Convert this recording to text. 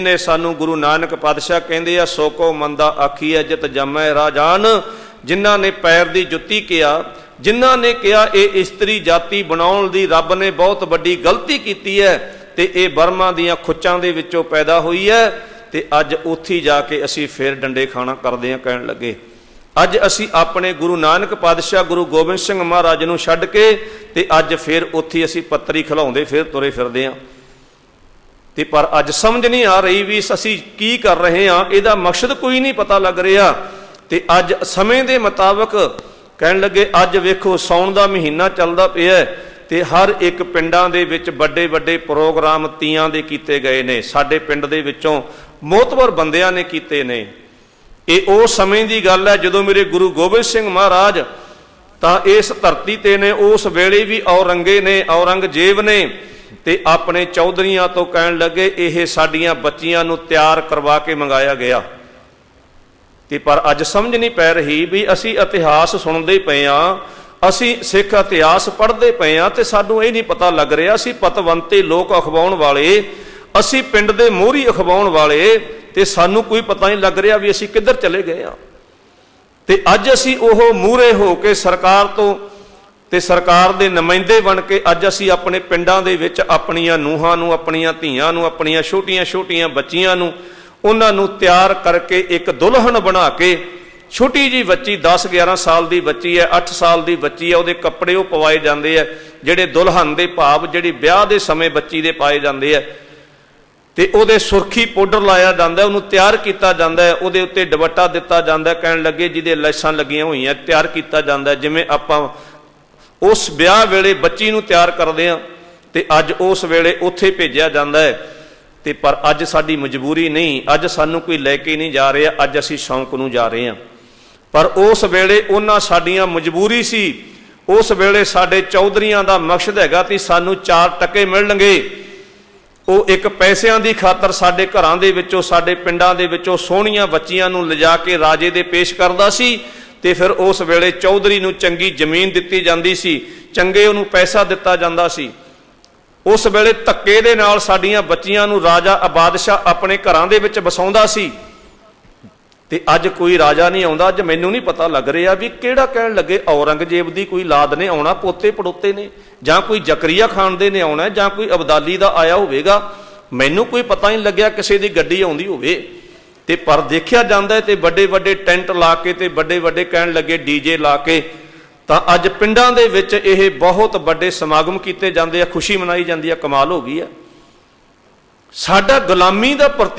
ਨੇ ਸਾਨੂੰ ਗੁਰੂ ਨਾਨਕ ਪਾਤਸ਼ਾਹ ਕਹਿੰਦੇ ਆ, ਸੋ ਮੰਦਾ ਆਖੀਐ, ਜਿਤ ਜਮੈ ਰਾਜਾਨ। ਜਿਨ੍ਹਾਂ ਨੇ ਪੈਰ ਦੀ ਜੁੱਤੀ ਕਿਹਾ, ਜਿਨ੍ਹਾਂ ਨੇ ਕਿਹਾ, ਇਹ ਇਸਤਰੀ ਜਾਤੀ ਬਣਾਉਣ ਦੀ ਰੱਬ ਨੇ ਬਹੁਤ ਵੱਡੀ ਗਲਤੀ ਕੀਤੀ ਹੈ ਤੇ ਇਹ ਬਰਮਾ ਦੀਆਂ ਖੁੱਚਾਂ ਦੇ ਵਿੱਚੋਂ ਪੈਦਾ ਹੋਈ ਹੈ ਤੇ ਅੱਜ ਉੱਥੇ ਜਾ ਕੇ ਅਸੀਂ ਫੇਰ ਡੰਡੇ ਖਾਣਾ ਕਰਦੇ ਆ, ਕਹਿਣ ਲੱਗੇ। ਅੱਜ ਅਸੀਂ ਆਪਣੇ ਗੁਰੂ ਨਾਨਕ ਪਾਤਸ਼ਾਹ ਗੁਰੂ ਗੋਬਿੰਦ ਸਿੰਘ ਮਹਾਰਾਜ ਨੂੰ ਛੱਡ ਕੇ ਤੇ ਅੱਜ ਫੇਰ ਉੱਥੇ ਅਸੀਂ ਪੱਤਰੀ ਖਿਲਾਉਂਦੇ, ਫੇਰ ਤੁਰੇ ਫਿਰਦੇ ਆ। ਤੇ ਪਰ ਅੱਜ ਸਮਝ ਨਹੀਂ ਆ ਰਹੀ ਵੀ ਅਸੀਂ ਕੀ ਕਰ ਰਹੇ ਹਾਂ, ਇਹਦਾ ਮਕਸਦ ਕੋਈ ਨਹੀਂ ਪਤਾ ਲੱਗ ਰਿਹਾ। ਤੇ ਅੱਜ ਸਮੇਂ ਦੇ ਮੁਤਾਬਕ ਕਹਿਣ ਲੱਗੇ, ਅੱਜ ਵੇਖੋ ਸੌਣ ਦਾ ਮਹੀਨਾ ਚੱਲਦਾ ਪਿਆ ਹੈ ਤੇ ਹਰ ਇੱਕ ਪਿੰਡਾਂ ਦੇ ਵਿੱਚ ਵੱਡੇ ਵੱਡੇ ਪ੍ਰੋਗਰਾਮ ਤੀਆਂ ਦੇ ਕੀਤੇ ਗਏ ਨੇ। ਸਾਡੇ ਪਿੰਡ ਦੇ ਵਿੱਚੋਂ ਮੋਤਬਰ ਬੰਦਿਆਂ ਨੇ ਕੀਤੇ ਨੇ। ਇਹ ਉਹ ਸਮੇਂ ਦੀ ਗੱਲ ਹੈ ਜਦੋਂ ਮੇਰੇ ਗੁਰੂ ਗੋਬਿੰਦ ਸਿੰਘ ਮਹਾਰਾਜ ਤਾਂ ਇਸ ਧਰਤੀ ਤੇ ਨੇ, ਉਸ ਵੇਲੇ ਵੀ ਔਰੰਗੇ ਨੇ, ਔਰੰਗਜ਼ੇਬ ਨੇ ਤੇ ਆਪਣੇ ਚੌਧਰੀਆਂ ਤੋਂ ਕਹਿਣ ਲੱਗੇ, ਇਹ ਸਾਡੀਆਂ ਬੱਚੀਆਂ ਨੂੰ ਤਿਆਰ ਕਰਵਾ ਕੇ ਮੰਗਾਇਆ ਗਿਆ। ਤੇ ਪਰ ਅੱਜ ਸਮਝ ਨਹੀਂ ਪੈ ਰਹੀ ਵੀ ਅਸੀਂ ਇਤਿਹਾਸ ਸੁਣਦੇ ਪਏ ਆ ਅਸੀਂ ਸਿੱਖ ਇਤਿਹਾਸ ਪੜ੍ਹਦੇ ਪਏ ਆ ਤੇ ਸਾਨੂੰ ਇਹ ਨਹੀਂ ਪਤਾ ਲੱਗ ਰਿਹਾ, ਅਸੀਂ ਪਤਵੰਤੇ ਲੋਕ ਅਖਵਾਉਣ ਵਾਲੇ, ਅਸੀਂ ਪਿੰਡ ਦੇ ਮੋਹਰੀ ਅਖਵਾਉਣ ਵਾਲੇ ਤੇ ਸਾਨੂੰ ਕੋਈ ਪਤਾ ਨਹੀਂ ਲੱਗ ਰਿਹਾ ਵੀ ਅਸੀਂ ਕਿੱਧਰ ਚਲੇ ਗਏ ਆ ਤੇ ਅੱਜ ਅਸੀਂ ਉਹ ਮੂਹਰੇ ਹੋ ਕੇ ਸਰਕਾਰ ਤੋਂ ਤੇ ਸਰਕਾਰ ਦੇ ਨੁਮਾਇੰਦੇ ਬਣ ਕੇ ਅੱਜ ਅਸੀਂ ਆਪਣੇ ਪਿੰਡਾਂ ਦੇ ਵਿੱਚ ਆਪਣੀਆਂ ਨੂਹਾਂ ਨੂੰ, ਆਪਣੀਆਂ ਧੀਆਂ ਨੂੰ, ਆਪਣੀਆਂ ਛੋਟੀਆਂ-ਛੋਟੀਆਂ ਬੱਚੀਆਂ ਨੂੰ, ਉਹਨਾਂ ਨੂੰ ਤਿਆਰ ਕਰਕੇ ਇੱਕ ਦੁਲਹਨ ਬਣਾ ਕੇ ਛੋਟੀ ਜੀ ਬੱਚੀ 10 11 ਸਾਲ ਦੀ ਬੱਚੀ ਹੈ 8 ਸਾਲ ਦੀ ਬੱਚੀ ਹੈ, ਉਹਦੇ ਕੱਪੜੇ ਉਹ ਪਵਾਏ ਜਾਂਦੇ ਆ ਜਿਹੜੇ ਦੁਲਹਨ ਦੇ ਭਾਵ, ਜਿਹੜੀ ਵਿਆਹ ਦੇ ਸਮੇਂ ਬੱਚੀ ਦੇ ਪਾਏ ਜਾਂਦੇ ਆ ਤੇ ਉਹਦੇ ਸੁਰਖੀ ਪਾਊਡਰ ਲਾਇਆ ਜਾਂਦਾ ਉਹਨੂੰ ਤਿਆਰ ਕੀਤਾ ਜਾਂਦਾ ਹੈ, ਉਹਦੇ ਉੱਤੇ ਦੁਪੱਟਾ ਦਿੱਤਾ ਜਾਂਦਾ ਕਹਿਣ ਲੱਗੇ ਜਿਹਦੇ ਲੈਸਾਂ ਲੱਗੀਆਂ ਹੋਈਆਂ, ਤਿਆਰ ਕੀਤਾ ਜਾਂਦਾ ਜਿਵੇਂ ਆਪਾਂ ਉਸ ਵਿਆਹ ਵੇਲੇ ਬੱਚੀ ਨੂੰ ਤਿਆਰ ਕਰਦੇ ਆ ਤੇ ਅੱਜ ਉਸ ਵੇਲੇ ਉੱਥੇ ਭੇਜਿਆ ਜਾਂਦਾ ਹੈ। ਤੇ ਪਰ ਅੱਜ ਸਾਡੀ ਮਜਬੂਰੀ ਨਹੀਂ, ਅੱਜ ਸਾਨੂੰ ਕੋਈ ਲੈ ਕੇ ਨਹੀਂ ਜਾ ਰਿਹਾ, ਅੱਜ ਅਸੀਂ ਸ਼ੌਂਕ ਨੂੰ ਜਾ ਰਹੇ ਹਾਂ। ਪਰ ਉਸ ਵੇਲੇ ਉਹਨਾਂ ਸਾਡੀਆਂ ਮਜਬੂਰੀ ਸੀ, ਉਸ ਵੇਲੇ ਸਾਡੇ ਚੌਧਰੀਆਂ ਦਾ ਮਕਸਦ ਹੈਗਾ ਕਿ ਸਾਨੂੰ ਚਾਰ ਟੱਕੇ ਮਿਲਣਗੇ। ਉਹ ਇੱਕ ਪੈਸਿਆਂ ਦੀ ਖਾਤਰ ਸਾਡੇ ਘਰਾਂ ਦੇ ਵਿੱਚੋਂ, ਸਾਡੇ ਪਿੰਡਾਂ ਦੇ ਵਿੱਚੋਂ ਸੋਹਣੀਆਂ ਬੱਚੀਆਂ ਨੂੰ ਲਿਜਾ ਕੇ ਰਾਜੇ ਦੇ ਪੇਸ਼ ਕਰਦਾ ਸੀ ਤੇ ਫਿਰ ਉਸ ਵੇਲੇ ਚੌਧਰੀ ਨੂੰ ਚੰਗੀ ਜ਼ਮੀਨ ਦਿੱਤੀ ਜਾਂਦੀ ਸੀ, ਚੰਗੇ ਉਹਨੂੰ ਪੈਸਾ ਦਿੱਤਾ ਜਾਂਦਾ ਸੀ। ਉਸ ਵੇਲੇ ਧੱਕੇ ਦੇ ਨਾਲ ਸਾਡੀਆਂ ਬੱਚੀਆਂ ਨੂੰ ਰਾਜਾ ਆਬਾਦਸ਼ਾਹ ਆਪਣੇ ਘਰਾਂ ਦੇ ਵਿੱਚ ਵਸਾਉਂਦਾ ਸੀ। ਤੇ ਅੱਜ ਕੋਈ ਰਾਜਾ ਨਹੀਂ ਆਉਂਦਾ, ਅੱਜ ਮੈਨੂੰ ਨਹੀਂ ਪਤਾ ਲੱਗ ਰਿਹਾ ਵੀ ਕਿਹੜਾ ਕਹਿਣ ਲੱਗੇ, ਔਰੰਗਜ਼ੇਬ ਦੀ ਕੋਈ ਲਾਦ ਨੇ ਆਉਣਾ, ਪੋਤੇ ਪੜੋਤੇ ਨੇ, ਜਾਂ ਕੋਈ ਜ਼ਕਰੀਆ ਖਾਨ ਦੇ ਨੇ ਆਉਣਾ, ਜਾਂ ਕੋਈ ਅਬਦਾਲੀ ਦਾ ਆਇਆ ਹੋਵੇਗਾ, ਮੈਨੂੰ ਕੋਈ ਪਤਾ ਨਹੀਂ ਲੱਗਿਆ ਕਿਸੇ ਦੀ ਗੱਡੀ ਆਉਂਦੀ ਹੋਵੇ। ਤੇ ਪਰ ਦੇਖਿਆ ਜਾਂਦਾ ਹੈ ਤੇ ਵੱਡੇ ਵੱਡੇ ਟੈਂਟ ਲਾ ਕੇ ਤੇ ਵੱਡੇ ਵੱਡੇ ਕਹਿਣ ਲੱਗੇ ਡੀਜੇ ਲਾ ਕੇ, ਤਾਂ ਅੱਜ ਪਿੰਡਾਂ ਦੇ ਵਿੱਚ ਇਹ ਬਹੁਤ ਵੱਡੇ ਸਮਾਗਮ ਕੀਤੇ ਜਾਂਦੇ ਆ, ਖੁਸ਼ੀ ਮਨਾਈ ਜਾਂਦੀ ਆ, ਕਮਾਲ ਹੋ ਗਈ ਆ। ਸਾਡਾ ਗੁਲਾਮੀ ਦਾ ਪ੍ਰਤੀ